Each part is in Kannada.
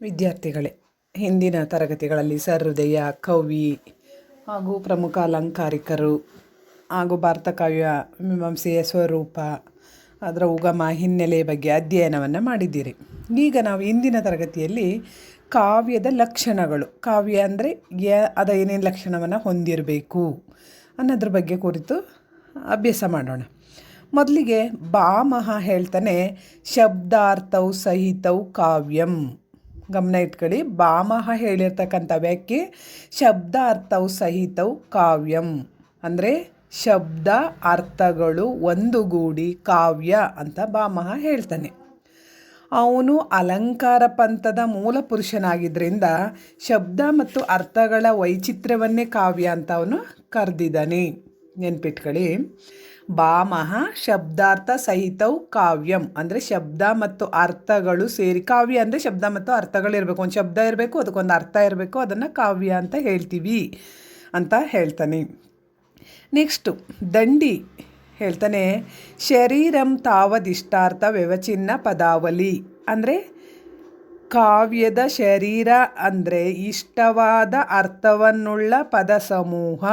ವಿದ್ಯಾರ್ಥಿಗಳೇ, ಹಿಂದಿನ ತರಗತಿಗಳಲ್ಲಿ ಸಹೃದಯ ಕವಿ ಹಾಗೂ ಪ್ರಮುಖ ಅಲಂಕಾರಿಕರು ಹಾಗೂ ಭಾರತ ಕಾವ್ಯ ಮೀಮಾಂಸೆಯ ಸ್ವರೂಪ, ಅದರ ಉಗಮ ಹಿನ್ನೆಲೆ ಬಗ್ಗೆ ಅಧ್ಯಯನವನ್ನು ಮಾಡಿದ್ದೀರಿ. ಈಗ ನಾವು ಇಂದಿನ ತರಗತಿಯಲ್ಲಿ ಕಾವ್ಯದ ಲಕ್ಷಣಗಳು. ಕಾವ್ಯ ಅಂದರೆ ಯ, ಅದ ಏನೇನು ಲಕ್ಷಣವನ್ನು ಹೊಂದಿರಬೇಕು ಅನ್ನೋದ್ರ ಬಗ್ಗೆ ಕುರಿತು ಅಭ್ಯಾಸ ಮಾಡೋಣ. ಮೊದಲಿಗೆ ಬಾಮಹ ಹೇಳ್ತಾನೆ ಶಬ್ದಾರ್ಥವು ಸಹಿತವು ಕಾವ್ಯಂ. ಗಮನ ಇಟ್ಕೊಳ್ಳಿ. ಬಾಮಹ ಹೇಳಿರ್ತಕ್ಕಂಥ ವ್ಯಾಖ್ಯೆ ಶಬ್ದಾರ್ಥವು ಸಹಿತವು ಕಾವ್ಯಂ. ಅಂದರೆ ಶಬ್ದ ಅರ್ಥಗಳು ಒಂದುಗೂಡಿ ಕಾವ್ಯ ಅಂತ ಭಾಮಹ ಹೇಳ್ತಾನೆ. ಅವನು ಅಲಂಕಾರ ಪಂಥದ ಮೂಲ ಪುರುಷನಾಗಿದ್ದರಿಂದ ಶಬ್ದ ಮತ್ತು ಅರ್ಥಗಳ ವೈಚಿತ್ರ್ಯವನ್ನೇ ಕಾವ್ಯ ಅಂತ ಅವನು ಕರೆದಿದ್ದಾನೆ. ನೆನ್ಪಿಟ್ಕೊಳ್ಳಿ. ಭಾಮಹ ಶಬ್ದಾರ್ಥ ಸಹಿತವು ಕಾವ್ಯಂ. ಅಂದರೆ ಶಬ್ದ ಮತ್ತು ಅರ್ಥಗಳು ಸೇರಿ, ಕಾವ್ಯ ಅಂದರೆ ಶಬ್ದ ಮತ್ತು ಅರ್ಥಗಳು ಇರಬೇಕು. ಒಂದು ಶಬ್ದ ಇರಬೇಕು, ಅದಕ್ಕೊಂದು ಅರ್ಥ ಇರಬೇಕು, ಅದನ್ನು ಕಾವ್ಯ ಅಂತ ಹೇಳ್ತೀವಿ ಅಂತ ಹೇಳ್ತಾನೆ. ನೆಕ್ಸ್ಟು, ದಂಡಿ ಹೇಳ್ತಾನೆ, ಶರೀರಂ ತಾವದಿಷ್ಟಾರ್ಥ ವ್ಯವಚಿನ್ನ ಪದಾವಲಿ. ಅಂದರೆ ಕಾವ್ಯದ ಶರೀರ ಅಂದರೆ ಇಷ್ಟವಾದ ಅರ್ಥವನ್ನುಳ್ಳ ಪದ ಸಮೂಹ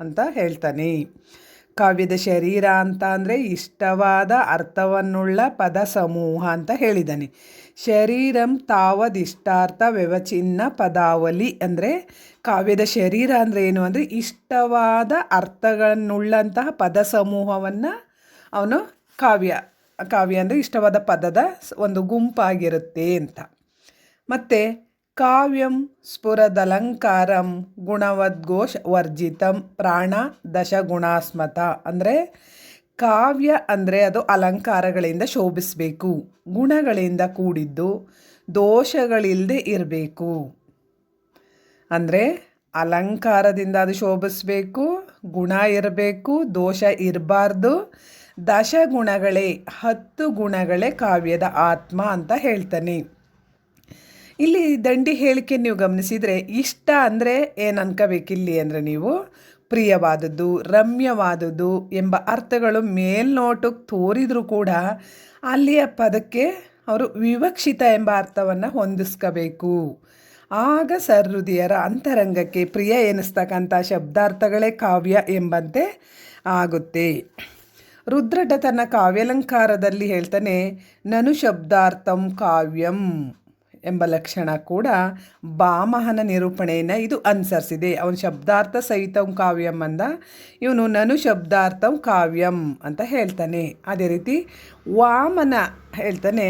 ಅಂತ ಹೇಳ್ತಾನೆ. ಕಾವ್ಯದ ಶರೀರ ಅಂತ ಅಂದರೆ ಇಷ್ಟವಾದ ಅರ್ಥವನ್ನುಳ್ಳ ಪದ ಸಮೂಹ ಅಂತ ಹೇಳಿದ್ದಾನೆ ಶರೀರಂ ತಾವದಿಷ್ಟಾರ್ಥ ವ್ಯವಚಿನ್ನ ಪದಾವಲಿ ಅಂದರೆ ಕಾವ್ಯದ ಶರೀರ ಅಂದರೆ ಏನು ಅಂದರೆ ಇಷ್ಟವಾದ ಅರ್ಥಗಳನ್ನುಳ್ಳಂತಹ ಪದ ಸಮೂಹವನ್ನು ಅವನು ಕಾವ್ಯ ಕಾವ್ಯ ಅಂದರೆ ಇಷ್ಟವಾದ ಪದದ ಒಂದು ಗುಂಪಾಗಿರುತ್ತೆ ಅಂತ. ಮತ್ತು ಕಾವ್ಯಂ ಸ್ಫುರದಲಂಕಾರಂ ಗುಣವದ್ಘೋಷ ವರ್ಜಿತಂ ಪ್ರಾಣ ದಶಗುಣಾಸ್ಮತ. ಅಂದರೆ ಕಾವ್ಯ ಅಂದರೆ ಅದು ಅಲಂಕಾರಗಳಿಂದ ಶೋಭಿಸಬೇಕು, ಗುಣಗಳಿಂದ ಕೂಡಿದ್ದು ದೋಷಗಳಿಲ್ಲದೆ ಇರಬೇಕು. ಅಂದರೆ ಅಲಂಕಾರದಿಂದ ಅದು ಶೋಭಿಸಬೇಕು, ಗುಣ ಇರಬೇಕು, ದೋಷ ಇರಬಾರ್ದು, ದಶಗುಣಗಳೇ ಹತ್ತು ಗುಣಗಳೇ ಕಾವ್ಯದ ಆತ್ಮ ಅಂತ ಹೇಳ್ತಾನೆ. ಇಲ್ಲಿ ದಂಡಿ ಹೇಳಿಕೆ ನೀವು ಗಮನಿಸಿದರೆ ಇಷ್ಟ ಅಂದರೆ ಏನು ಅನ್ಕೋಬೇಕಿಲ್ಲಿ ಅಂದರೆ ನೀವು? ಪ್ರಿಯವಾದದ್ದು, ರಮ್ಯವಾದದ್ದು ಎಂಬ ಅರ್ಥಗಳು ಮೇಲ್ನೋಟಕ್ಕೆ ತೋರಿದರೂ ಕೂಡ ಅಲ್ಲಿಯ ಪದಕ್ಕೆ ಅವರು ವಿವಕ್ಷಿತ ಎಂಬ ಅರ್ಥವನ್ನು ಹೊಂದಿಸ್ಕೋಬೇಕು. ಆಗ ಸಹೃದಯರ ಅಂತರಂಗಕ್ಕೆ ಪ್ರಿಯ ಎನಿಸ್ತಕ್ಕಂಥ ಶಬ್ದಾರ್ಥಗಳೇ ಕಾವ್ಯ ಎಂಬಂತೆ ಆಗುತ್ತೆ. ರುದ್ರಟ ತನ್ನ ಕಾವ್ಯಾಲಂಕಾರದಲ್ಲಿ ಹೇಳ್ತಾನೆ, ನನು ಶಬ್ದಾರ್ಥಂ ಕಾವ್ಯಂ. ಎಂಬ ಲಕ್ಷಣ ಕೂಡ ಬಾಮಹನ ನಿರೂಪಣೆಯನ್ನು ಇದು ಅನುಸರಿಸಿದೆ. ಅವನ ಶಬ್ದಾರ್ಥ ಸಹಿತಂ ಕಾವ್ಯಂ ಅಂದ, ಇವನು ನನು ಶಬ್ದಾರ್ಥಂ ಕಾವ್ಯಂ ಅಂತ ಹೇಳ್ತಾನೆ. ಅದೇ ರೀತಿ ವಾಮನ ಹೇಳ್ತಾನೆ,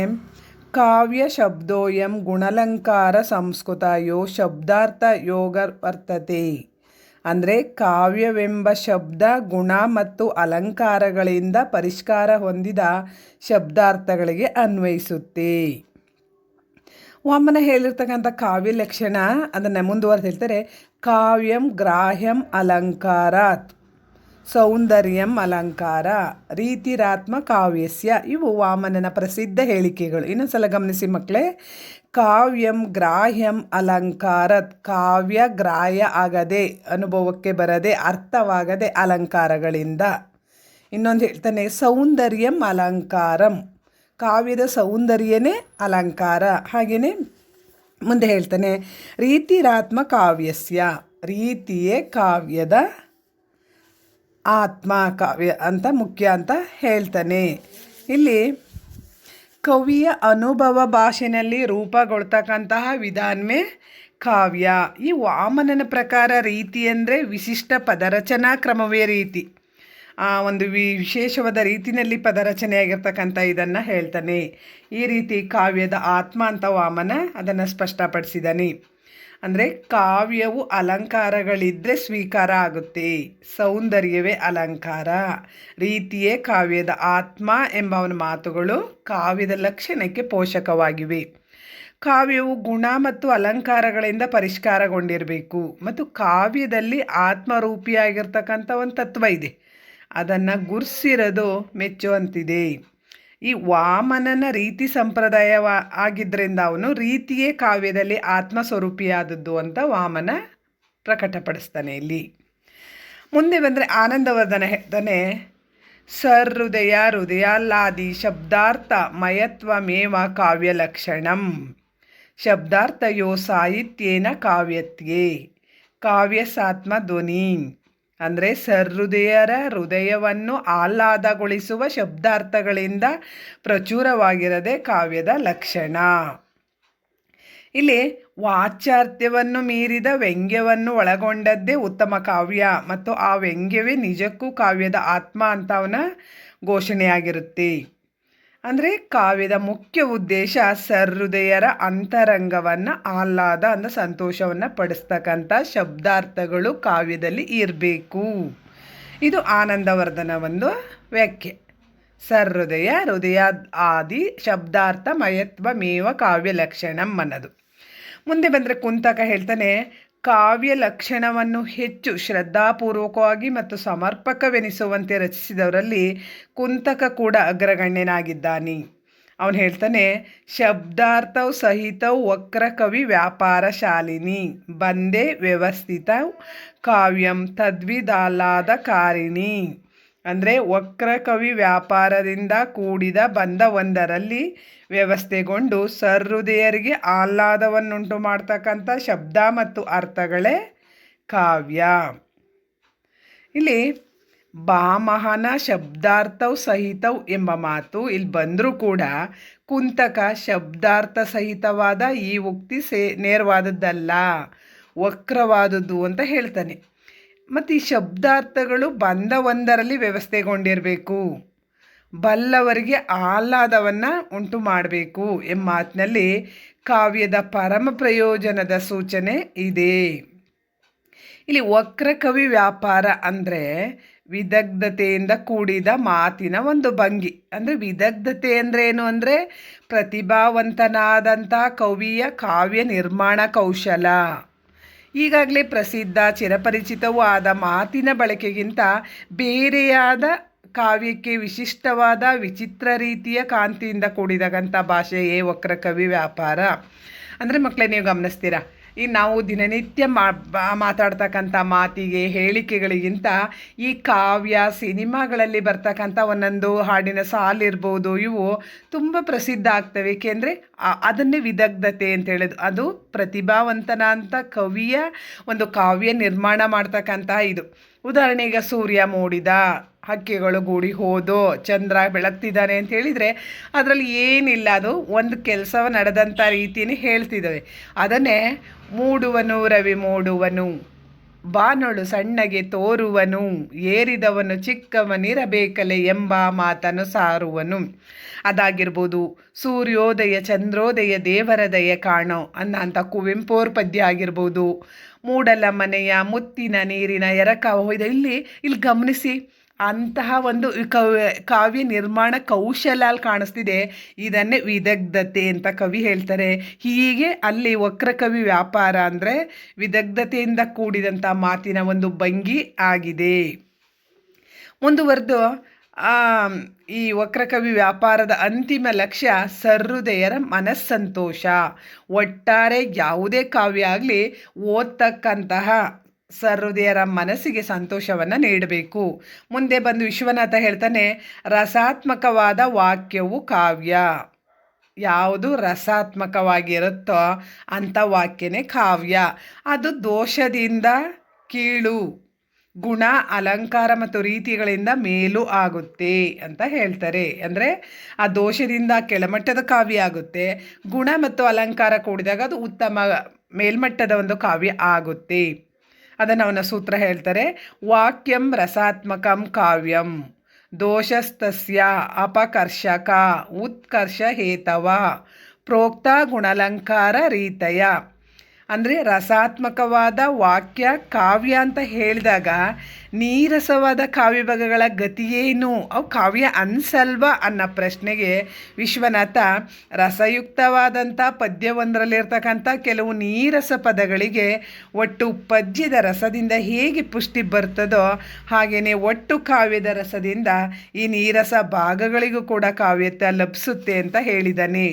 ಕಾವ್ಯ ಶಬ್ದೋಯಂ ಗುಣಲಂಕಾರ ಸಂಸ್ಕೃತ ಯೋ ಶಬ್ದಾರ್ಥ ಯೋಗ ವರ್ತತೆ. ಅಂದರೆ ಕಾವ್ಯವೆಂಬ ಶಬ್ದ ಗುಣ ಮತ್ತು ಅಲಂಕಾರಗಳಿಂದ ಪರಿಷ್ಕಾರ ಹೊಂದಿದ ಶಬ್ದಾರ್ಥಗಳಿಗೆ ಅನ್ವಯಿಸುತ್ತೆ. ವಾಮನ ಹೇಳಿರ್ತಕ್ಕಂಥ ಕಾವ್ಯ ಲಕ್ಷಣ ಅದನ್ನು ಮುಂದುವರೆದು ಹೇಳ್ತಾರೆ. ಕಾವ್ಯಂ ಗ್ರಾಹ್ಯಂ ಅಲಂಕಾರಾತ್, ಸೌಂದರ್ಯಂ ಅಲಂಕಾರ, ರೀತಿರಾತ್ಮ ಕಾವ್ಯಸ್ಯ, ಇವು ವಾಮನನ ಪ್ರಸಿದ್ಧ ಹೇಳಿಕೆಗಳು. ಇನ್ನೊಂದ್ಸಲ ಗಮನಿಸಿ ಮಕ್ಕಳೇ ಕಾವ್ಯಂ ಗ್ರಾಹ್ಯಂ ಅಲಂಕಾರತ್, ಕಾವ್ಯ ಗ್ರಾಹ್ಯ ಆಗದೆ, ಅನುಭವಕ್ಕೆ ಬರದೆ, ಅರ್ಥವಾಗದೆ ಅಲಂಕಾರಗಳಿಂದ. ಇನ್ನೊಂದು ಹೇಳ್ತಾನೆ, ಸೌಂದರ್ಯಂ ಅಲಂಕಾರಂ. ಕಾವ್ಯದ ಸೌಂದರ್ಯನೇ ಅಲಂಕಾರ. ಹಾಗೆಯೇ ಮುಂದೆ ಹೇಳ್ತಾನೆ. ರೀತಿರಾತ್ಮ ಕಾವ್ಯಸ್ಯ. ರೀತಿಯೇ ಕಾವ್ಯದ ಆತ್ಮ ಕಾವ್ಯ ಅಂತ ಮುಖ್ಯ ಅಂತ ಹೇಳ್ತಾನೆ. ಇಲ್ಲಿ ಕವಿಯ ಅನುಭವ ಭಾಷೆನಲ್ಲಿ ರೂಪಗೊಳ್ತಕ್ಕಂತಹ ವಿಧಾನವೇ ಕಾವ್ಯ. ಈ ವಾಮನನ ಪ್ರಕಾರ ರೀತಿ ಅಂದರೆ ವಿಶಿಷ್ಟ ಪದರಚನಾ ಕ್ರಮವೇ ರೀತಿ. ಒಂದು ವಿಶೇಷವಾದ ರೀತಿಯಲ್ಲಿ ಪದರಚನೆಯಾಗಿರ್ತಕ್ಕಂಥ ಇದನ್ನು ಹೇಳ್ತಾನೆ. ಈ ರೀತಿ ಕಾವ್ಯದ ಆತ್ಮ ಅಂತ ವಾಮನ ಅದನ್ನು ಸ್ಪಷ್ಟಪಡಿಸಿದ್ದಾನೆ ಅಂದರೆ ಕಾವ್ಯವು ಅಲಂಕಾರಗಳಿದ್ದರೆ ಸ್ವೀಕಾರ ಆಗುತ್ತೆ, ಸೌಂದರ್ಯವೇ ಅಲಂಕಾರ. ರೀತಿಯೇ ಕಾವ್ಯದ ಆತ್ಮ ಎಂಬ ಅವನ ಮಾತುಗಳು ಕಾವ್ಯದ ಲಕ್ಷಣಕ್ಕೆ ಪೋಷಕವಾಗಿವೆ. ಕಾವ್ಯವು ಗುಣ ಮತ್ತು ಅಲಂಕಾರಗಳಿಂದ ಪರಿಷ್ಕಾರಗೊಂಡಿರಬೇಕು. ಮತ್ತು ಕಾವ್ಯದಲ್ಲಿ ಆತ್ಮರೂಪಿಯಾಗಿರ್ತಕ್ಕಂಥ ಒಂದು ತತ್ವ ಇದೆ. ಅದನ್ನು ಗುರ್ಸಿರೋದು ಮೆಚ್ಚುವಂತಿದೆ ಈ ವಾಮನನ ರೀತಿ ಸಂಪ್ರದಾಯವ ಆಗಿದ್ದರಿಂದ ಅವನು ರೀತಿಯೇ ಕಾವ್ಯದಲ್ಲಿ ಆತ್ಮಸ್ವರೂಪಿಯಾದದ್ದು ಅಂತ ವಾಮನ ಪ್ರಕಟಪಡಿಸ್ತಾನೆ ಇಲ್ಲಿ. ಮುಂದೆ ಬಂದರೆ ಆನಂದವರ್ಧನ ಹೇಳ್ತಾನೆ ಹೃದಯ ಹೃದಯಾಲ್ಲಾದಿ ಶಬ್ದಾರ್ಥ ಮಯತ್ವ ಮೇವ ಕಾವ್ಯ ಲಕ್ಷಣಂ. ಶಬ್ದಾರ್ಥಯೋ ಸಾಹಿತ್ಯೇನ ಕಾವ್ಯತ್ಯೆ. ಕಾವ್ಯಸಾತ್ಮ ಧ್ವನಿ. ಅಂದರೆ ಸಹೃದಯರ ಹೃದಯವನ್ನು ಆಹ್ಲಾದಗೊಳಿಸುವ ಶಬ್ದಾರ್ಥಗಳಿಂದ ಪ್ರಚುರವಾಗಿರದೆ ಕಾವ್ಯದ ಲಕ್ಷಣ. ಇಲ್ಲಿ ವಾಚಾರ್ಥ್ಯವನ್ನು ಮೀರಿದ ವ್ಯಂಗ್ಯವನ್ನು ಒಳಗೊಂಡದ್ದೇ ಉತ್ತಮ ಕಾವ್ಯ ಮತ್ತು ಆ ವ್ಯಂಗ್ಯವೇ ನಿಜಕ್ಕೂ ಕಾವ್ಯದ ಆತ್ಮ ಅಂತ ಅವನ ಘೋಷಣೆಯಾಗಿರುತ್ತೆ. ಅಂದರೆ ಕಾವ್ಯದ ಮುಖ್ಯ ಉದ್ದೇಶ ಸಹೃದಯರ ಅಂತರಂಗವನ್ನು ಆಹ್ಲಾದ ಅಂದರೆ ಸಂತೋಷವನ್ನು ಪಡಿಸ್ತಕ್ಕಂಥ ಶಬ್ದಾರ್ಥಗಳು ಕಾವ್ಯದಲ್ಲಿ ಇರಬೇಕು. ಇದು ಆನಂದವರ್ಧನ ಒಂದು ವ್ಯಾಖ್ಯೆ. ಸಹೃದಯ ಹೃದಯ ಆದಿ, ಶಬ್ದಾರ್ಥ, ಮಯತ್ವ, ಮೇವ, ಕಾವ್ಯ, ಲಕ್ಷಣಂ ಅನ್ನೋದು. ಮುಂದೆ ಬಂದರೆ ಕುಂತಕ ಹೇಳ್ತಾನೆ ಕಾವ್ಯ ಲಕ್ಷಣವನ್ನು ಹೆಚ್ಚು ಶ್ರದ್ಧಾಪೂರ್ವಕವಾಗಿ ಮತ್ತು ಸಮರ್ಪಕವೆನಿಸುವಂತೆ ರಚಿಸಿದವರಲ್ಲಿ ಕುಂತಕ ಕೂಡ ಅಗ್ರಗಣ್ಯನಾಗಿದ್ದಾನೆ. ಅವನು ಹೇಳ್ತಾನೆ, ಶಬ್ದಾರ್ಥವು ಸಹಿತ ವಕ್ರ ಕವಿ ವ್ಯಾಪಾರ ಶಾಲಿನಿ ಬಂದೇ ವ್ಯವಸ್ಥಿತ ಕಾವ್ಯಂ ತದ್ವಿದಾಲಾದ ಕಾರಿಣಿ. ಅಂದರೆ ವಕ್ರಕವಿ ವ್ಯಾಪಾರದಿಂದ ಕೂಡಿದ ಬಂದ ಒಂದರಲ್ಲಿ ವ್ಯವಸ್ಥೆಗೊಂಡು ಸಹೃದಯರಿಗೆ ಆಹ್ಲಾದವನ್ನುಂಟು ಮಾಡ್ತಕ್ಕಂಥ ಶಬ್ದ ಮತ್ತು ಅರ್ಥಗಳೇ ಕಾವ್ಯ. ಇಲ್ಲಿ ಬಾಮಹನ ಶಬ್ದಾರ್ಥವು ಸಹಿತವು ಎಂಬ ಮಾತು ಇಲ್ಲಿ ಬಂದರೂ ಕೂಡ ಕುಂತಕ ಶಬ್ದಾರ್ಥ ಸಹಿತವಾದ ಈ ಉಕ್ತಿ ಸೇ, ನೇರವಾದದ್ದಲ್ಲ, ವಕ್ರವಾದದ್ದು ಅಂತ ಹೇಳ್ತಾನೆ. ಮತ್ತು ಈ ಶಬ್ದಾರ್ಥಗಳು ಬಂದ ಒಂದರಲ್ಲಿ ವ್ಯವಸ್ಥೆಗೊಂಡಿರಬೇಕು. ಬಲ್ಲವರಿಗೆ ಆಹ್ಲಾದವನ್ನು ಉಂಟು ಮಾಡಬೇಕು ಎಂಬ ಮಾತಿನಲ್ಲಿ ಕಾವ್ಯದ ಪರಮ ಪ್ರಯೋಜನದ ಸೂಚನೆ ಇದೆ. ಇಲ್ಲಿ ವಕ್ರಕವಿ ವ್ಯಾಪಾರ ಅಂದರೆ ವಿದಗ್ಧತೆಯಿಂದ ಕೂಡಿದ ಮಾತಿನ ಒಂದು ಭಂಗಿ. ಅಂದರೆ ವಿದಗ್ಧತೆ ಅಂದರೆ ಏನು ಅಂದರೆ ಪ್ರತಿಭಾವಂತನಾದಂಥ ಕವಿಯ ಕಾವ್ಯ ನಿರ್ಮಾಣ ಕೌಶಲ. ಈಗಾಗಲೇ ಪ್ರಸಿದ್ಧ, ಚಿರಪರಿಚಿತವೂ ಆದ ಮಾತಿನ ಬಳಕೆಗಿಂತ ಬೇರೆಯಾದ ಕಾವ್ಯಕ್ಕೆ ವಿಶಿಷ್ಟವಾದ ವಿಚಿತ್ರ ರೀತಿಯ ಕಾಂತಿಯಿಂದ ಕೂಡಿದಗಂಥ ಭಾಷೆಯೇ ವಕ್ರಕವಿ ವ್ಯಾಪಾರ. ಅಂದರೆ ಮಕ್ಕಳೇ ನೀವು ಗಮನಿಸ್ತೀರಾ? ಈಗ ನಾವು ದಿನನಿತ್ಯ ಮಾತಾಡ್ತಕ್ಕಂಥ ಮಾತಿಗೆ, ಹೇಳಿಕೆಗಳಿಗಿಂತ ಈ ಕಾವ್ಯ, ಸಿನಿಮಾಗಳಲ್ಲಿ ಬರ್ತಕ್ಕಂಥ ಒಂದೊಂದು ಹಾಡಿನ ಸಾಲಿರ್ಬೋದು ಇವು ತುಂಬ ಪ್ರಸಿದ್ಧ ಆಗ್ತವೆ. ಏಕೆಂದರೆ ಅದನ್ನೇ ವಿದಗ್ಧತೆ ಅಂತ ಹೇಳೋದು. ಅದು ಪ್ರತಿಭಾವಂತನ ಅಂತ ಕವಿಯ ಒಂದು ಕಾವ್ಯ ನಿರ್ಮಾಣ ಮಾಡ್ತಕ್ಕಂತಹ ಇದು. ಉದಾಹರಣೆಗೆ ಸೂರ್ಯ ಮೂಡಿದ ಹಕ್ಕಿಗಳು ಗೂಡಿ ಹೋದೋ ಚಂದ್ರ ಬೆಳಗ್ತಿದ್ದಾನೆ ಅಂತ ಹೇಳಿದರೆ ಅದರಲ್ಲಿ ಏನಿಲ್ಲ, ಅದು ಒಂದು ಕೆಲಸ ನಡೆದಂಥ ರೀತಿಯೇ ಹೇಳ್ತಿದ್ದಾವೆ. ಅದನ್ನೇ ಮೂಡುವನು, ರವಿ ಮೂಡುವನು, ಬಾನೊಳು ಸಣ್ಣಗೆ ತೋರುವನು, ಏರಿದವನು ಚಿಕ್ಕವನಿರಬೇಕಲೆ ಎಂಬ ಮಾತನ್ನು ಸಾರುವನು. ಅದಾಗಿರ್ಬೋದು, ಸೂರ್ಯೋದಯ, ಚಂದ್ರೋದಯ ದೇವರ ದಯ ಕಾಣೋ ಅನ್ನಂಥ ಕುವೆಂಪೋರ್ ಪದ್ಯ ಆಗಿರ್ಬೋದು ಮೂಡಲ ಮನೆಯ ಮುತ್ತಿನ ನೀರಿನ ಎರಕ ಇಲ್ಲಿ ಇಲ್ಲಿ ಗಮನಿಸಿ. ಅಂತಹ ಒಂದು ಕವ್ಯ, ಕಾವ್ಯ ನಿರ್ಮಾಣ ಕೌಶಲ ಅಲ್ಲಿ ಕಾಣಿಸ್ತಿದೆ. ಇದನ್ನೇ ವಿದಗ್ಧತೆ ಅಂತ ಕವಿ ಹೇಳ್ತಾರೆ. ಹೀಗೆ ಅಲ್ಲಿ ವಕ್ರಕವಿ ವ್ಯಾಪಾರ ಅಂದರೆ ವಿದಗ್ಧತೆಯಿಂದ ಕೂಡಿದಂಥ ಮಾತಿನ ಒಂದು ಭಂಗಿ ಆಗಿದೆ. ಮುಂದುವರೆದು ಈ ವಕ್ರಕವಿ ವ್ಯಾಪಾರದ ಅಂತಿಮ ಲಕ್ಷ್ಯ ಸರ್ಹೃದಯರ ಮನಸ್ಸಂತೋಷ. ಒಟ್ಟಾರೆ ಯಾವುದೇ ಕಾವ್ಯ ಆಗಲಿ ಓದ್ತಕ್ಕಂತಹ ಸಹೃದಯರ ಮನಸ್ಸಿಗೆ ಸಂತೋಷವನ್ನು ನೀಡಬೇಕು. ಮುಂದೆ ಬಂದು ವಿಶ್ವನಾಥ ಹೇಳ್ತಾನೆ, ರಸಾತ್ಮಕವಾದ ವಾಕ್ಯವು ಕಾವ್ಯ. ಯಾವುದು ರಸಾತ್ಮಕವಾಗಿರುತ್ತೋ ಅಂಥ ವಾಕ್ಯನೇ ಕಾವ್ಯ. ಅದು ದೋಷದಿಂದ ಕೀಳು, ಗುಣ, ಅಲಂಕಾರ ಮತ್ತು ರೀತಿಗಳಿಂದ ಮೇಲು ಆಗುತ್ತೆ ಅಂತ ಹೇಳ್ತಾರೆ. ಅಂದರೆ ಆ ದೋಷದಿಂದ ಕೆಳಮಟ್ಟದ ಕಾವ್ಯ ಆಗುತ್ತೆ. ಗುಣ ಮತ್ತು ಅಲಂಕಾರ ಕೂಡಿದಾಗ ಅದು ಉತ್ತಮ ಮೇಲ್ಮಟ್ಟದ ಒಂದು ಕಾವ್ಯ ಆಗುತ್ತೆ. ಅದನ್ನು ಅವನ ಸೂತ್ರ ಹೇಳ್ತಾರೆ ವಾಕ್ಯಂ ರಸಾತ್ಮಕಂ ಕಾವ್ಯಂ ದೋಷಸ್ತಸ್ಯ ಅಪಕರ್ಷಕ ಉತ್ಕರ್ಷ ಹೇತವ ಪ್ರೋಕ್ತ ಗುಣಲಂಕಾರ ರೀತಯ ಅಂದರೆ ರಸಾತ್ಮಕವಾದ ವಾಕ್ಯ, ಕಾವ್ಯ ಅಂತ ಹೇಳಿದಾಗ ನೀರಸವಾದ ಕಾವ್ಯಭಾಗಗಳ ಗತಿಯೇನು ಅವು ಕಾವ್ಯ ಅನ್ಸಲ್ವಾ ಅನ್ನೋ ಪ್ರಶ್ನೆಗೆ ವಿಶ್ವನಾಥ ರಸಯುಕ್ತವಾದಂಥ ಪದ್ಯವೊಂದರಲ್ಲಿರ್ತಕ್ಕಂಥ ಕೆಲವು ನೀರಸ ಪದಗಳಿಗೆ ಒಟ್ಟು ಪದ್ಯದ ರಸದಿಂದ ಹೇಗೆ ಪುಷ್ಟಿ ಬರ್ತದೋ ಹಾಗೆಯೇ ಒಟ್ಟು ಕಾವ್ಯದ ರಸದಿಂದ ಈ ನೀರಸ ಭಾಗಗಳಿಗೂ ಕೂಡ ಕಾವ್ಯತೆ ಲಭಿಸುತ್ತೆ ಅಂತ ಹೇಳಿದ್ದಾನೆ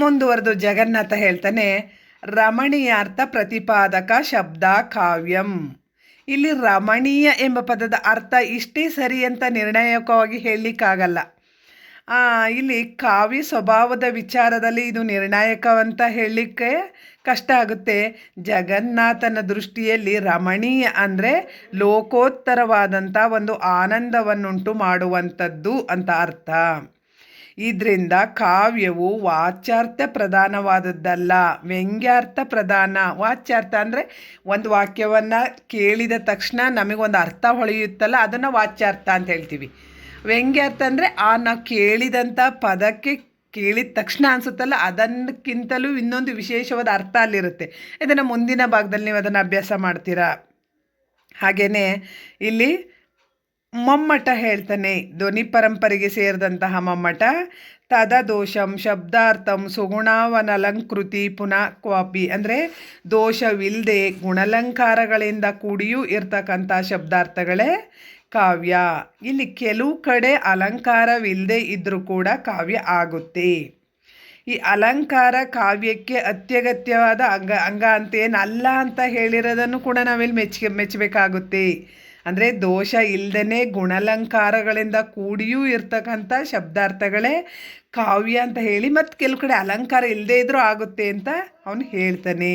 ಮುಂದುವರೆದು ಜಗನ್ನಾಥ ಹೇಳ್ತಾನೆ, ರಮಣೀಯಾರ್ಥ ಪ್ರತಿಪಾದಕ ಶಬ್ದ ಕಾವ್ಯಂ. ಇಲ್ಲಿ ರಮಣೀಯ ಎಂಬ ಪದದ ಅರ್ಥ ಇಷ್ಟೇ ಸರಿ ಅಂತ ನಿರ್ಣಾಯಕವಾಗಿ ಹೇಳಲಿಕ್ಕಾಗಲ್ಲ. ಇಲ್ಲಿ ಕಾವ್ಯ ಸ್ವಭಾವದ ವಿಚಾರದಲ್ಲಿ ಇದು ನಿರ್ಣಾಯಕವಂತ ಹೇಳಲಿಕ್ಕೆ ಕಷ್ಟ ಆಗುತ್ತೆ. ಜಗನ್ನಾಥನ ದೃಷ್ಟಿಯಲ್ಲಿ ರಮಣೀಯ ಅಂದರೆ ಲೋಕೋತ್ತರವಾದಂಥ ಒಂದು ಆನಂದವನ್ನುಂಟು ಮಾಡುವಂಥದ್ದು ಅಂತ ಅರ್ಥ. ಇದರಿಂದ ಕಾವ್ಯವು ವಾಚ್ಯಾರ್ಥ ಪ್ರಧಾನವಾದದ್ದಲ್ಲ. ವ್ಯಂಗ್ಯಾರ್ಥ ಪ್ರಧಾನ. ವಾಚ್ಯಾರ್ಥ ಅಂದರೆ ಒಂದು ವಾಕ್ಯವನ್ನು ಕೇಳಿದ ತಕ್ಷಣ ನಮಗೊಂದು ಅರ್ಥ ಹೊಳೆಯುತ್ತಲ್ಲ, ಅದನ್ನು ವಾಚ್ಯಾರ್ಥ ಅಂತ ಹೇಳ್ತೀವಿ. ವ್ಯಂಗ್ಯಾರ್ಥ ಅಂದರೆ ಆ ನಾವು ಕೇಳಿದಂಥ ಪದಕ್ಕೆ ಕೇಳಿದ ತಕ್ಷಣ ಅನಿಸುತ್ತಲ್ಲ ಅದಕ್ಕಿಂತಲೂ ಇನ್ನೊಂದು ವಿಶೇಷವಾದ ಅರ್ಥ ಅಲ್ಲಿರುತ್ತೆ. ಇದನ್ನು ಮುಂದಿನ ಭಾಗದಲ್ಲಿ ನೀವು ಅದನ್ನು ಅಭ್ಯಾಸ ಮಾಡ್ತೀರಾ? ಹಾಗೆಯೇ ಇಲ್ಲಿ ಮಮ್ಮಟ ಹೇಳ್ತಾನೆ. ಧ್ವನಿ ಪರಂಪರೆಗೆ ಸೇರಿದಂತಹ ಮಮ್ಮಟ. ತದದೋಷಂ ಶಬ್ದಾರ್ಥಂ ಸುಗುಣಾವನಲಂಕೃತಿ ಪುನಃ ಕ್ವಾಪಿ. ಅಂದರೆ ದೋಷವಿಲ್ಲದೆ ಗುಣಲಂಕಾರಗಳಿಂದ ಕೂಡಿಯೂ ಇರ್ತಕ್ಕಂಥ ಶಬ್ದಾರ್ಥಗಳೇ ಕಾವ್ಯ. ಇಲ್ಲಿ ಕೆಲವು ಕಡೆ ಅಲಂಕಾರವಿಲ್ಲದೆ ಇದ್ದರೂ ಕೂಡ ಕಾವ್ಯ ಆಗುತ್ತೆ. ಈ ಅಲಂಕಾರ ಕಾವ್ಯಕ್ಕೆ ಅತ್ಯಗತ್ಯವಾದ ಅಂಗ ಅಂಗ ಅಂತೇನಲ್ಲ ಅಂತ ಹೇಳಿರೋದನ್ನು ಕೂಡ ನಾವಿಲ್ಲಿ ಮೆಚ್ಚ, ಮೆಚ್ಚಬೇಕಾಗುತ್ತೆ. ಅಂದರೆ ದೋಷ ಇಲ್ಲದೇ ಗುಣಲಂಕಾರಗಳಿಂದ ಕೂಡಿಯೂ ಇರ್ತಕ್ಕಂಥ ಶಬ್ದಾರ್ಥಗಳೇ ಕಾವ್ಯ ಅಂತ ಹೇಳಿ ಮತ್ತು ಕೆಲವು ಕಡೆ ಅಲಂಕಾರ ಇಲ್ಲದೇ ಇದ್ದರೂ ಆಗುತ್ತೆ ಅಂತ ಅವನು ಹೇಳ್ತಾನೆ.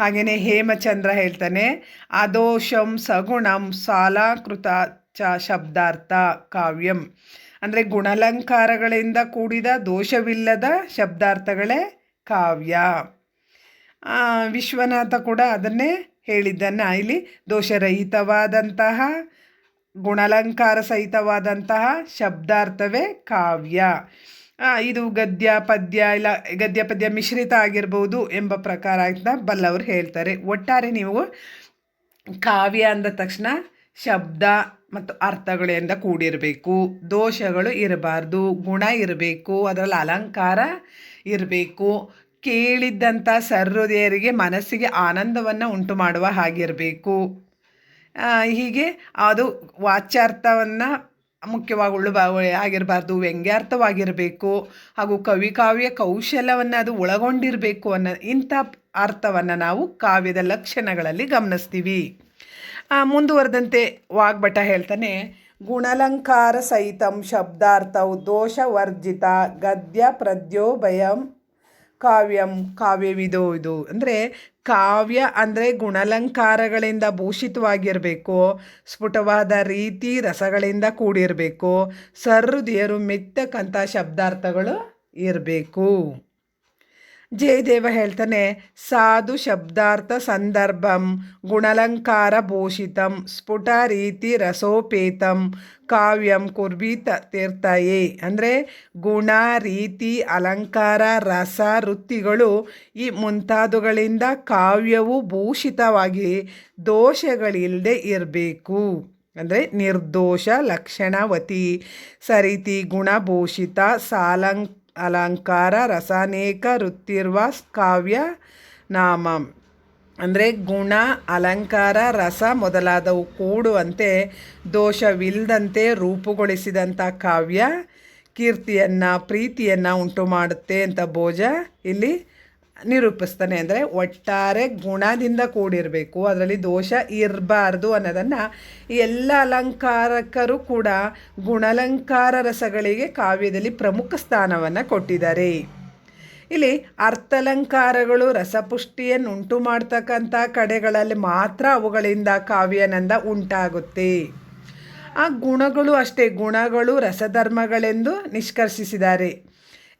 ಹಾಗೆಯೇ ಹೇಮಚಂದ್ರ ಹೇಳ್ತಾನೆ, ಅದೋಷಂ ಸಗುಣಂ ಸಾಲಾಕೃತ ಚ ಶಬ್ದಾರ್ಥ ಕಾವ್ಯಂ. ಅಂದರೆ ಗುಣಲಂಕಾರಗಳಿಂದ ಕೂಡಿದ ದೋಷವಿಲ್ಲದ ಶಬ್ದಾರ್ಥಗಳೇ ಕಾವ್ಯ. ವಿಶ್ವನಾಥ ಕೂಡ ಅದನ್ನೇ ಹೇಳಿದ್ದನ್ನು ಇಲ್ಲಿ ದೋಷರಹಿತವಾದಂತಹ ಗುಣಲಂಕಾರ ಸಹಿತವಾದಂತಹ ಶಬ್ದಾರ್ಥವೇ ಕಾವ್ಯ. ಇದು ಗದ್ಯ, ಪದ್ಯ, ಇಲ್ಲ, ಗದ್ಯ, ಪದ್ಯ ಮಿಶ್ರಿತ ಆಗಿರ್ಬೋದು ಎಂಬ ಪ್ರಕಾರ ಅಂತ ಬಲ್ಲವರು ಹೇಳ್ತಾರೆ. ಒಟ್ಟಾರೆ ನೀವು ಕಾವ್ಯ ಅಂದ ತಕ್ಷಣ ಶಬ್ದ ಮತ್ತು ಅರ್ಥಗಳಿಂದ ಕೂಡಿರಬೇಕು. ದೋಷಗಳು ಇರಬಾರ್ದು, ಗುಣ ಇರಬೇಕು, ಅದರಲ್ಲಿ ಅಲಂಕಾರ ಇರಬೇಕು. ಕೇಳಿದ್ದಂಥ ಸರ್ಹೃದಯರಿಗೆ ಮನಸ್ಸಿಗೆ ಆನಂದವನ್ನು ಉಂಟು ಮಾಡುವ ಹಾಗಿರಬೇಕು. ಹೀಗೆ ಅದು ವಾಚ್ಯಾರ್ಥವನ್ನು ಮುಖ್ಯವಾಗಿ ಉಳ್ಳು ಆಗಿರಬಾರ್ದು, ವ್ಯಂಗ್ಯಾರ್ಥವಾಗಿರಬೇಕು. ಹಾಗೂ ಕವಿ ಕಾವ್ಯ ಕೌಶಲ್ಯವನ್ನು ಅದು ಒಳಗೊಂಡಿರಬೇಕು ಅನ್ನೋ ಇಂಥ ಅರ್ಥವನ್ನು ನಾವು ಕಾವ್ಯದ ಲಕ್ಷಣಗಳಲ್ಲಿ ಗಮನಿಸ್ತೀವಿ. ಮುಂದುವರೆದಂತೆ ವಾಗ್ಭಟ ಹೇಳ್ತಾನೆ. ಗುಣಲಂಕಾರ ಸಹಿತಂ ಶಬ್ದಾರ್ಥವು ದೋಷವರ್ಜಿತ ಗದ್ಯ ಪ್ರದ್ಯೋಭಯಂ ಕಾವ್ಯಂ, ಕಾವ್ಯವಿದೋ ಇದು. ಅಂದರೆ ಕಾವ್ಯ ಅಂದರೆ ಗುಣಲಂಕಾರಗಳಿಂದ ಭೂಷಿತವಾಗಿರಬೇಕು, ಸ್ಫುಟವಾದ ರೀತಿ ರಸಗಳಿಂದ ಕೂಡಿರಬೇಕು ಸರ್ಹೃದಯರು ಮೆತ್ತಕ್ಕಂಥ ಶಬ್ದಾರ್ಥಗಳು ಇರಬೇಕು. ಜಯದೇವ ಹೇಳ್ತಾನೆ, ಸಾಧು ಶಬ್ದಾರ್ಥ ಸಂದರ್ಭಂ, ಗುಣಲಂಕಾರ ಭೂಷಿತಂ, ಸ್ಫುಟ ರೀತಿ ರಸೋಪೇತಂ, ಕಾವ್ಯಂ ಕುರ್ಬೀತ ತೀರ್ಥಯೇ. ಅಂದರೆ ಗುಣ, ರೀತಿ, ಅಲಂಕಾರ, ರಸ, ವೃತ್ತಿಗಳು ಈ ಮುಂತಾದವುಗಳಿಂದ ಕಾವ್ಯವು ಭೂಷಿತವಾಗಿ ದೋಷಗಳಿಲ್ಲದೆ ಇರಬೇಕು. ಅಂದರೆ ನಿರ್ದೋಷ, ಲಕ್ಷಣವತಿ, ಸರಿತಿ ಗುಣಭೂಷಿತ ಸಾಲಂ ಅಲಂಕಾರ, ರಸಾನೇಕ ವೃತ್ತಿರ್ವ ಕಾವ್ಯ, ನಾಮ. ಅಂದರೆ ಗುಣ, ಅಲಂಕಾರ, ರಸ ಮೊದಲಾದವು ಕೂಡುವಂತೆ, ದೋಷವಿಲ್ಲದಂತೆ ರೂಪುಗೊಳಿಸಿದಂಥ ಕಾವ್ಯ. ಕೀರ್ತಿಯನ್ನು, ಪ್ರೀತಿಯನ್ನು ಉಂಟು ಮಾಡುತ್ತೆ ಅಂತ ಭೋಜ. ಇಲ್ಲಿ ನಿರೂಪಿಸ್ತಾನೆ ಅಂದರೆ ಒಟ್ಟಾರೆ ಗುಣದಿಂದ ಕೂಡಿರಬೇಕು. ಅದರಲ್ಲಿ ದೋಷ ಇರಬಾರ್ದು ಅನ್ನೋದನ್ನು ಎಲ್ಲ ಅಲಂಕಾರಕರು ಕೂಡ ಗುಣಲಂಕಾರ ರಸಗಳಿಗೆ ಕಾವ್ಯದಲ್ಲಿ ಪ್ರಮುಖ ಸ್ಥಾನವನ್ನು ಕೊಟ್ಟಿದ್ದಾರೆ. ಇಲ್ಲಿ ಅರ್ಥಲಂಕಾರಗಳು ರಸಪುಷ್ಟಿಯನ್ನುಂಟು ಮಾಡ್ತಕ್ಕಂಥ ಕಡೆಗಳಲ್ಲಿ ಮಾತ್ರ ಅವುಗಳಿಂದ ಕಾವ್ಯಾನಂದ ಉಂಟಾಗುತ್ತೆ. ಆ ಗುಣಗಳು ಅಷ್ಟೇ, ಗುಣಗಳು ರಸಧರ್ಮಗಳೆಂದು ನಿಷ್ಕರ್ಷಿಸಿದ್ದಾರೆ.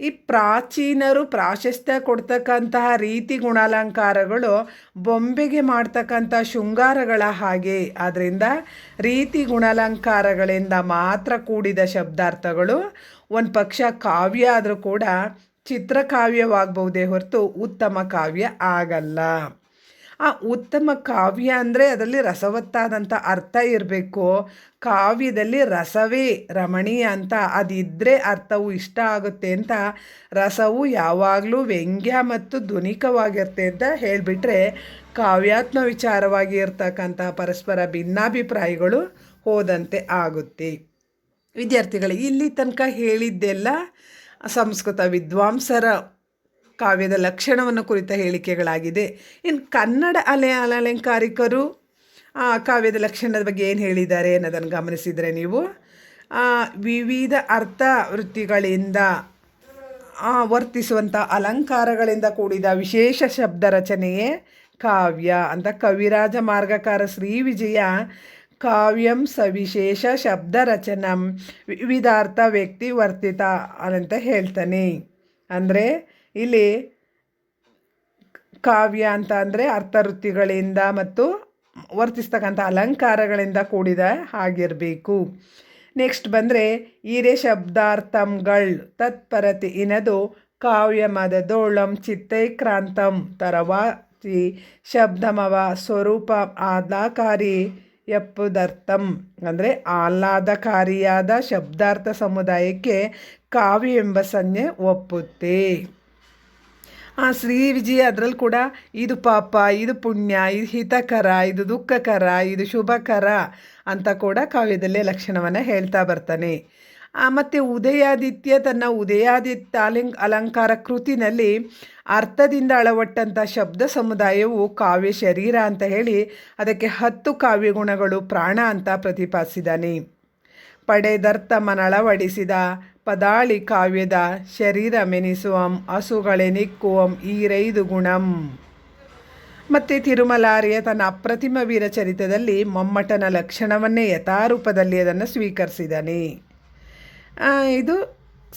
ಈ ಪ್ರಾಚೀನರು ಪ್ರಾಶಸ್ತ್ಯ ಕೊಡ್ತಕ್ಕಂತಹ ರೀತಿ ಗುಣಾಲಂಕಾರಗಳು ಬೊಂಬೆಗೆ ಮಾಡ್ತಕ್ಕಂಥ ಶೃಂಗಾರಗಳ ಹಾಗೆ. ಆದ್ದರಿಂದ ರೀತಿ ಗುಣಾಲಂಕಾರಗಳಿಂದ ಮಾತ್ರ ಕೂಡಿದ ಶಬ್ದಾರ್ಥಗಳು. ಒಂದು ಪಕ್ಷ ಕಾವ್ಯ ಆದರೂ ಕೂಡ ಚಿತ್ರಕಾವ್ಯವಾಗಬಹುದೇ ಹೊರತು ಉತ್ತಮ ಕಾವ್ಯ ಆಗಲ್ಲ. ಆ ಉತ್ತಮ ಕಾವ್ಯ ಅಂದರೆ ಅದರಲ್ಲಿ ರಸವತ್ತಾದಂಥ ಅರ್ಥ ಇರಬೇಕು. ಕಾವ್ಯದಲ್ಲಿ ರಸವೇ ರಮಣೀಯ ಅಂತ ಅದಿದ್ದರೆ ಅರ್ಥವು ಇಷ್ಟ ಆಗುತ್ತೆ ಅಂತ ರಸವು ಯಾವಾಗಲೂ ವ್ಯಂಗ್ಯ ಮತ್ತು ಧ್ವನಿಕವಾಗಿರುತ್ತೆ ಅಂತ ಹೇಳಿಬಿಟ್ರೆ ಕಾವ್ಯಾತ್ಮ ವಿಚಾರವಾಗಿ ಇರ್ತಕ್ಕಂಥ ಪರಸ್ಪರ ಭಿನ್ನಾಭಿಪ್ರಾಯಗಳು ಹೋದಂತೆ ಆಗುತ್ತೆ. ವಿದ್ಯಾರ್ಥಿಗಳು, ಇಲ್ಲಿ ತನಕ ಹೇಳಿದ್ದೆಲ್ಲ ಸಂಸ್ಕೃತ ವಿದ್ವಾಂಸರ ಕಾವ್ಯದ ಲಕ್ಷಣವನ್ನು ಕುರಿತ ಹೇಳಿಕೆಗಳಾಗಿದೆ. ಇನ್ನು ಕನ್ನಡ ಅಲೆ, ಅಲಂಕಾರಿಕರು ಕಾವ್ಯದ ಲಕ್ಷಣದ ಬಗ್ಗೆ ಏನು ಹೇಳಿದ್ದಾರೆ ಅನ್ನೋದನ್ನು ಗಮನಿಸಿದರೆ ನೀವು ವಿವಿಧ ಅರ್ಥ ವೃತ್ತಿಗಳಿಂದ ವರ್ತಿಸುವಂಥ ಅಲಂಕಾರಗಳಿಂದ ಕೂಡಿದ ವಿಶೇಷ ಶಬ್ದ ರಚನೆಯೇ ಕಾವ್ಯ ಅಂತ ಕವಿರಾಜ ಮಾರ್ಗಕಾರ ಶ್ರೀ ವಿಜಯ, ಕಾವ್ಯಂ ಸವಿಶೇಷ ಶಬ್ದ ರಚನಂ ವಿವಿಧಾರ್ಥ ವ್ಯಕ್ತಿ ವರ್ತಿತ ಅಂತ ಹೇಳ್ತಾನೆ. ಅಂದರೆ ಇಲ್ಲಿ ಕಾವ್ಯ ಅಂತ ಅಂದರೆ ಅರ್ಥವೃತ್ತಿಗಳಿಂದ ಮತ್ತು ವರ್ತಿಸ್ತಕ್ಕಂಥ ಅಲಂಕಾರಗಳಿಂದ ಕೂಡಿದ ಆಗಿರಬೇಕು ನೆಕ್ಸ್ಟ್ ಬಂದರೆ ಈರೆ ಶಬ್ದಾರ್ಥಂಗಳ್ ತತ್ಪರತೆ ಇನದು ಕಾವ್ಯ ಮದದೋಳಂ ಚಿತ್ತೈಕ್ರಾಂತಂ ತರವಾತಿ ಶಬ್ದಮವ ಸ್ವರೂಪ ಆಹ್ಲಾದಕಾರಿ ಎಪ್ಪುದರ್ಥಂ ಅಂದರೆ ಆಹ್ಲಾದಕಾರಿಯಾದ ಶಬ್ದಾರ್ಥ ಸಮುದಾಯಕ್ಕೆ ಕಾವ್ಯ ಎಂಬ ಸಂಜ್ಞೆ ಒಪ್ಪುತ್ತೆ. ಆ ಶ್ರೀ ವಿಜಯ ಅದರಲ್ಲಿ ಕೂಡ ಇದು ಪಾಪ, ಇದು ಪುಣ್ಯ, ಇದು ಹಿತಕರ, ಇದು ದುಃಖಕರ, ಇದು ಶುಭಕರ ಅಂತ ಕೂಡ ಕಾವ್ಯದಲ್ಲೇ ಲಕ್ಷಣವನ್ನು ಹೇಳ್ತಾ ಬರ್ತಾನೆ. ಮತ್ತು ಉದಯಾದಿತ್ಯ ತನ್ನ ಉದಯಾದಿತ್ಯ ಅಲಿಂಗ್, ಅಲಂಕಾರ ಕೃತಿನಲ್ಲಿ ಅರ್ಥದಿಂದ ಅಳವಟ್ಟಂಥ ಶಬ್ದ ಸಮುದಾಯವು ಕಾವ್ಯ ಶರೀರ ಅಂತ ಹೇಳಿ ಅದಕ್ಕೆ ಹತ್ತು ಕಾವ್ಯ ಗುಣಗಳು ಪ್ರಾಣ ಅಂತ ಪ್ರತಿಪಾದಿಸಿದ್ದಾನೆ ಪಡೆದರ್ಥಮನಳವಡಿಸಿದ ಪದಾಳಿ ಕಾವ್ಯದ ಶರೀರ ಮೆನಿಸುವಂ ಹಸುಗಳೆನಿಕ್ಕುವಂ ಈರೈದು ಗುಣಂ. ಮತ್ತು ತಿರುಮಲಾರಿಯ ತನ್ನ ಅಪ್ರತಿಮ ವೀರ ಚರಿತದಲ್ಲಿ ಮಮ್ಮಟನ ಲಕ್ಷಣವನ್ನೇ ಯಥಾರೂಪದಲ್ಲಿ ಅದನ್ನು ಸ್ವೀಕರಿಸಿದ್ದಾನೆ ಇದು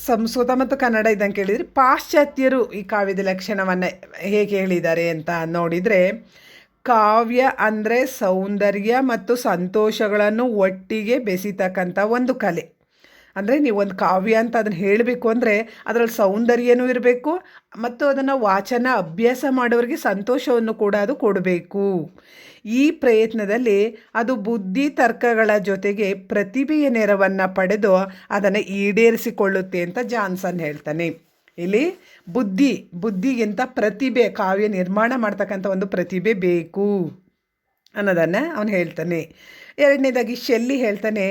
ಸಂಸ್ಕೃತ ಮತ್ತು ಕನ್ನಡ ಇದ್ದಂಗೆ ಕೇಳಿದರೆ ಪಾಶ್ಚಾತ್ಯರು ಈ ಕಾವ್ಯದ ಲಕ್ಷಣವನ್ನು ಹೇಗೆ ಹೇಳಿದ್ದಾರೆ ಅಂತ ನೋಡಿದರೆ, ಕಾವ್ಯ ಅಂದರೆ ಸೌಂದರ್ಯ ಮತ್ತು ಸಂತೋಷಗಳನ್ನು ಒಟ್ಟಿಗೆ ಬೆಸಿತಕ್ಕಂಥ ಒಂದು ಕಲೆ. ಅಂದರೆ ನೀವು ಒಂದು ಕಾವ್ಯ ಅಂತ ಅದನ್ನು ಹೇಳಬೇಕು ಅಂದರೆ ಅದರಲ್ಲಿ ಸೌಂದರ್ಯನೂ ಇರಬೇಕು ಮತ್ತು ಅದನ್ನು ವಾಚನ ಅಭ್ಯಾಸ ಮಾಡೋರಿಗೆ ಸಂತೋಷವನ್ನು ಕೂಡ ಅದು ಕೊಡಬೇಕು. ಈ ಪ್ರಯತ್ನದಲ್ಲಿ ಅದು ಬುದ್ಧಿ ತರ್ಕಗಳ ಜೊತೆಗೆ ಪ್ರತಿಭೆಯ ನೆರವನ್ನು ಪಡೆದು ಅದನ್ನು ಈಡೇರಿಸಿಕೊಳ್ಳುತ್ತೆ ಅಂತ ಜಾನ್ಸನ್ ಹೇಳ್ತಾನೆ. ಇಲ್ಲಿ ಬುದ್ಧಿ, ಬುದ್ಧಿಗಿಂತ ಪ್ರತಿಭೆ, ಕಾವ್ಯ ನಿರ್ಮಾಣ ಮಾಡ್ತಕ್ಕಂಥ ಒಂದು ಪ್ರತಿಭೆ ಬೇಕು ಅನ್ನೋದನ್ನು ಅವನು ಹೇಳ್ತಾನೆ. ಎರಡನೇದಾಗಿ ಶೆಲ್ಲಿ ಹೇಳ್ತಾನೆ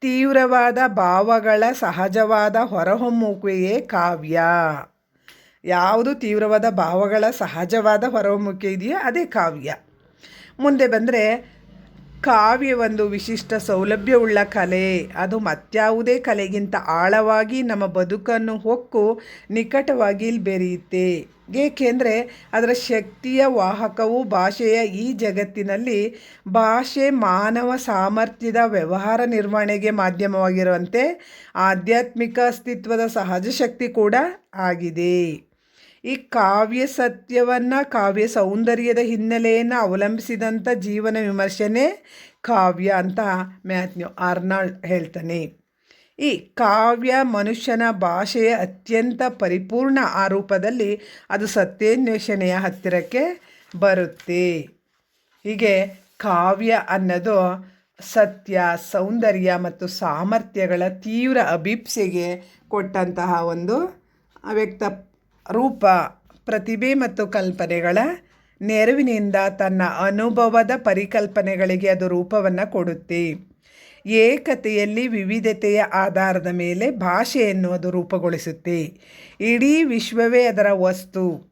ತೀವ್ರವಾದ ಭಾವಗಳ ಸಹಜವಾದ ಹೊರಹೊಮ್ಮುವಿಕೆಯೇ ಕಾವ್ಯ. ಯಾವುದು ತೀವ್ರವಾದ ಭಾವಗಳ ಸಹಜವಾದ ಹೊರಹೊಮ್ಮುವಿಕೆ ಇದೆಯೋ ಅದೇ ಕಾವ್ಯ. ಮುಂದೆ ಬಂದರೆ, ಕಾವ್ಯ ಒಂದು ವಿಶಿಷ್ಟ ಸೌಲಭ್ಯವುಳ್ಳ ಕಲೆ. ಅದು ಮತ್ಯಾವುದೇ ಕಲೆಗಿಂತ ಆಳವಾಗಿ ನಮ್ಮ ಬದುಕನ್ನು ಹೊಕ್ಕು ನಿಕಟವಾಗಿ ಇಲ್ಲಿ ಬೆರೆಯುತ್ತೆ ಏಕೆಂದರೆ ಅದರ ಶಕ್ತಿಯ ವಾಹಕವು ಭಾಷೆಯ ಈ ಜಗತ್ತಿನಲ್ಲಿ ಭಾಷೆ ಮಾನವ ಸಾಮರ್ಥ್ಯದ ವ್ಯವಹಾರ ನಿರ್ವಹಣೆಗೆ ಮಾಧ್ಯಮವಾಗಿರುವಂತೆ ಆಧ್ಯಾತ್ಮಿಕ ಅಸ್ತಿತ್ವದ ಸಹಜ ಶಕ್ತಿ ಕೂಡ ಆಗಿದೆ. ಈ ಕಾವ್ಯ ಸತ್ಯವನ್ನು, ಕಾವ್ಯ ಸೌಂದರ್ಯದ ಹಿನ್ನೆಲೆಯನ್ನು ಅವಲಂಬಿಸಿದಂಥ ಜೀವನ ವಿಮರ್ಶನೆ ಕಾವ್ಯ ಅಂತ ಮ್ಯಾಥ್ಯೂ ಆರ್ನಾಲ್ಡ್ ಹೇಳ್ತಾನೆ. ಈ ಕಾವ್ಯ ಮನುಷ್ಯನ ಭಾಷೆಯ ಅತ್ಯಂತ ಪರಿಪೂರ್ಣ ಆರೂಪದಲ್ಲಿ ಅದು ಸತ್ಯಾನ್ವೇಷಣೆಯ ಹತ್ತಿರಕ್ಕೆ ಬರುತ್ತೆ. ಹೀಗೆ ಕಾವ್ಯ ಅನ್ನೋದು ಸತ್ಯ, ಸೌಂದರ್ಯ ಮತ್ತು ಸಾಮರ್ಥ್ಯಗಳ ತೀವ್ರ ಅಭಿಪ್ಸೆಗೆ ಕೊಟ್ಟಂತಹ ಒಂದು ಅವ್ಯಕ್ತ ರೂಪ, ಪ್ರತಿಭೆ ಮತ್ತು ಕಲ್ಪನೆಗಳ ನೆರವಿನಿಂದ ತನ್ನ ಅನುಭವದ ಪರಿಕಲ್ಪನೆಗಳಿಗೆ ಅದು ರೂಪವನ್ನು ಕೊಡುತ್ತೆ. ಏಕತೆಯಲ್ಲಿ ವಿವಿಧತೆಯ ಆಧಾರದ ಮೇಲೆ ಭಾಷೆಯನ್ನು ಅದು ರೂಪುಗೊಳಿಸುತ್ತೆ. ಇಡೀ ವಿಶ್ವವೇ ಅದರ ವಸ್ತು.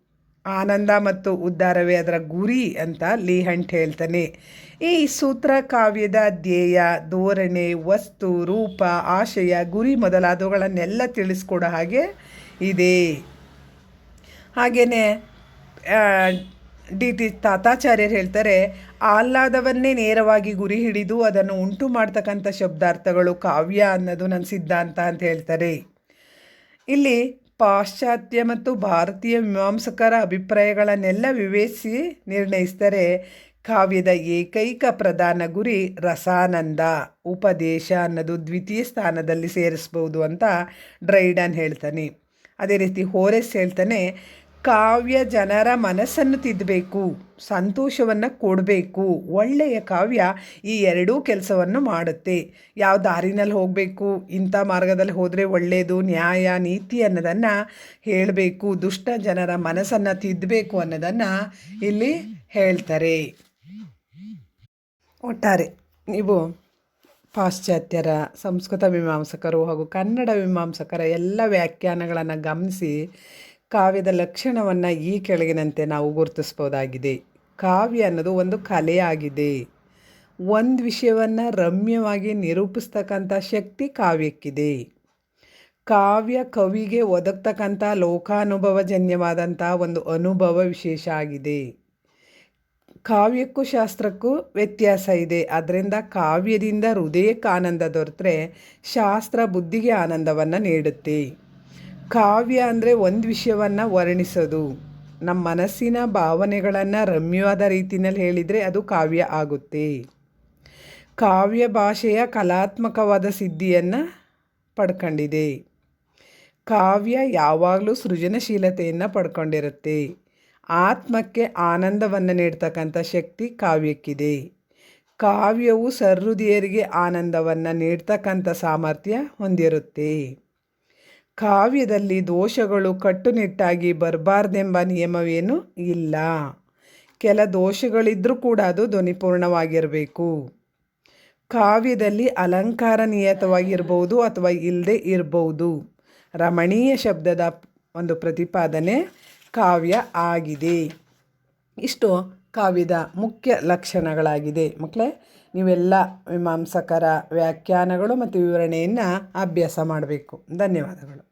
ಆನಂದ ಮತ್ತು ಉದ್ಧಾರವೇ ಅದರ ಗುರಿ ಅಂತ ಲೀಹಂಟ್ ಹೇಳ್ತಾನೆ. ಈ ಸೂತ್ರ, ಕಾವ್ಯದ ಧ್ಯೇಯ, ಧೋರಣೆ, ವಸ್ತು, ರೂಪ, ಆಶಯ, ಗುರಿ ಮೊದಲಾದವುಗಳನ್ನೆಲ್ಲ ತಿಳಿಸ್ಕೊಡೋ ಹಾಗೆ ಇದೆ. ಹಾಗೆಯೇ ಡಿ ಟಿ ತಾತಾಚಾರ್ಯರು ಹೇಳ್ತಾರೆ, ಆಹ್ಲಾದವನ್ನೇ ನೇರವಾಗಿ ಗುರಿ ಹಿಡಿದು ಅದನ್ನು ಉಂಟು ಮಾಡ್ತಕ್ಕಂಥ ಶಬ್ದಾರ್ಥಗಳು ಕಾವ್ಯ ಅನ್ನೋದು ನನ್ನ ಸಿದ್ಧಾಂತ ಅಂತ ಹೇಳ್ತಾರೆ. ಇಲ್ಲಿ ಪಾಶ್ಚಾತ್ಯ ಮತ್ತು ಭಾರತೀಯ ಮೀಮಾಂಸಕರ ಅಭಿಪ್ರಾಯಗಳನ್ನೆಲ್ಲ ವಿವೇಚಿಸಿ ನಿರ್ಣಯಿಸ್ತಾರೆ ಕಾವ್ಯದ ಏಕೈಕ ಪ್ರಧಾನ ಗುರಿ ರಸಾನಂದ, ಉಪದೇಶ ಅನ್ನೋದು ದ್ವಿತೀಯ ಸ್ಥಾನದಲ್ಲಿ ಸೇರಿಸ್ಬೋದು ಅಂತ ಡ್ರೈಡನ್ ಹೇಳ್ತಾನೆ. ಅದೇ ರೀತಿ ಹೋರೆಸ್ ಹೇಳ್ತಾನೆ ಕಾವ್ಯ ಜನರ ಮನಸ್ಸನ್ನು ತಿದ್ದಬೇಕು ಸಂತೋಷವನ್ನು ಕೊಡಬೇಕು. ಒಳ್ಳೆಯ ಕಾವ್ಯ ಈ ಎರಡೂ ಕೆಲಸವನ್ನು ಮಾಡುತ್ತೆ. ಯಾವ ದಾರಿನಲ್ಲಿ ಹೋಗಬೇಕು, ಇಂಥ ಮಾರ್ಗದಲ್ಲಿ ಹೋದರೆ ಒಳ್ಳೆಯದು ನ್ಯಾಯ, ನೀತಿ ಅನ್ನೋದನ್ನು ಹೇಳಬೇಕು. ದುಷ್ಟ ಜನರ ಮನಸ್ಸನ್ನು ತಿದ್ದಬೇಕು ಅನ್ನೋದನ್ನು ಇಲ್ಲಿ ಹೇಳ್ತಾರೆ. ಒಟ್ಟಾರೆ ನೀವು ಪಾಶ್ಚಾತ್ಯರ ಸಂಸ್ಕೃತ ಮೀಮಾಂಸಕರು ಹಾಗೂ ಕನ್ನಡ ಮೀಮಾಂಸಕರ ಎಲ್ಲ ವ್ಯಾಖ್ಯಾನಗಳನ್ನು ಗಮನಿಸಿ ಕಾವ್ಯದ ಲಕ್ಷಣವನ್ನು ಈ ಕೆಳಗಿನಂತೆ ನಾವು ಗುರುತಿಸ್ಬೋದಾಗಿದೆ. ಕಾವ್ಯ ಅನ್ನೋದು ಒಂದು ಕಲೆಯಾಗಿದೆ ಒಂದು ವಿಷಯವನ್ನು ರಮ್ಯವಾಗಿ ನಿರೂಪಿಸ್ತಕ್ಕಂಥ ಶಕ್ತಿ ಕಾವ್ಯಕ್ಕಿದೆ. ಕಾವ್ಯ ಕವಿಗೆ ಒದಗ್ತಕ್ಕಂಥ ಲೋಕಾನುಭವಜನ್ಯವಾದಂಥ ಒಂದು ಅನುಭವ ವಿಶೇಷ ಆಗಿದೆ. ಕಾವ್ಯಕ್ಕೂ ಶಾಸ್ತ್ರಕ್ಕೂ ವ್ಯತ್ಯಾಸ ಇದೆ. ಅದರಿಂದ ಕಾವ್ಯದಿಂದ ಹೃದಯಕ್ಕೆ ಆನಂದ ದೊರೆತರೆ ಶಾಸ್ತ್ರ ಬುದ್ಧಿಗೆ ಆನಂದವನ್ನು ನೀಡುತ್ತೆ. ಕಾವ್ಯ ಅಂದರೆ ಒಂದು ವಿಷಯವನ್ನು ವರ್ಣಿಸೋದು. ನಮ್ಮ ಮನಸ್ಸಿನ ಭಾವನೆಗಳನ್ನು ರಮ್ಯವಾದ ರೀತಿಯಲ್ಲಿ ಹೇಳಿದರೆ ಅದು ಕಾವ್ಯ ಆಗುತ್ತೆ. ಕಾವ್ಯ ಭಾಷೆಯ ಕಲಾತ್ಮಕವಾದ ಸಿದ್ಧಿಯನ್ನು ಪಡ್ಕೊಂಡಿದೆ. ಕಾವ್ಯ ಯಾವಾಗಲೂ ಸೃಜನಶೀಲತೆಯನ್ನು ಪಡ್ಕೊಂಡಿರುತ್ತೆ. ಆತ್ಮಕ್ಕೆ ಆನಂದವನ್ನು ನೀಡ್ತಕ್ಕಂಥ ಶಕ್ತಿ ಕಾವ್ಯಕ್ಕಿದೆ. ಕಾವ್ಯವು ಸರ್ಹೃದಿಯರಿಗೆ ಆನಂದವನ್ನು ನೀಡ್ತಕ್ಕಂಥ ಸಾಮರ್ಥ್ಯ ಹೊಂದಿರುತ್ತೆ. ಕಾವ್ಯದಲ್ಲಿ ದೋಷಗಳು ಕಟ್ಟುನಿಟ್ಟಾಗಿ ಬರಬಾರ್ದೆಂಬ ನಿಯಮವೇನೂ ಇಲ್ಲ. ಕೆಲ ದೋಷಗಳಿದ್ದರೂ ಕೂಡ ಅದು ಧ್ವನಿಪೂರ್ಣವಾಗಿರಬೇಕು. ಕಾವ್ಯದಲ್ಲಿ ಅಲಂಕಾರ ನಿಯತವಾಗಿರ್ಬೋದು ಅಥವಾ ಇಲ್ಲದೆ ಇರಬಹುದು ರಮಣೀಯ ಶಬ್ದದ ಒಂದು ಪ್ರತಿಪಾದನೆ ಕಾವ್ಯ ಆಗಿದೆ. ಇಷ್ಟು ಕಾವ್ಯದ ಮುಖ್ಯ ಲಕ್ಷಣಗಳಾಗಿದೆ. ಮಕ್ಕಳೇ, ನೀವೆಲ್ಲ ಮೀಮಾಂಸಕರ ವ್ಯಾಖ್ಯಾನಗಳು ಮತ್ತು ವಿವರಣೆಯನ್ನು ಅಭ್ಯಾಸ ಮಾಡಬೇಕು. ಧನ್ಯವಾದಗಳು.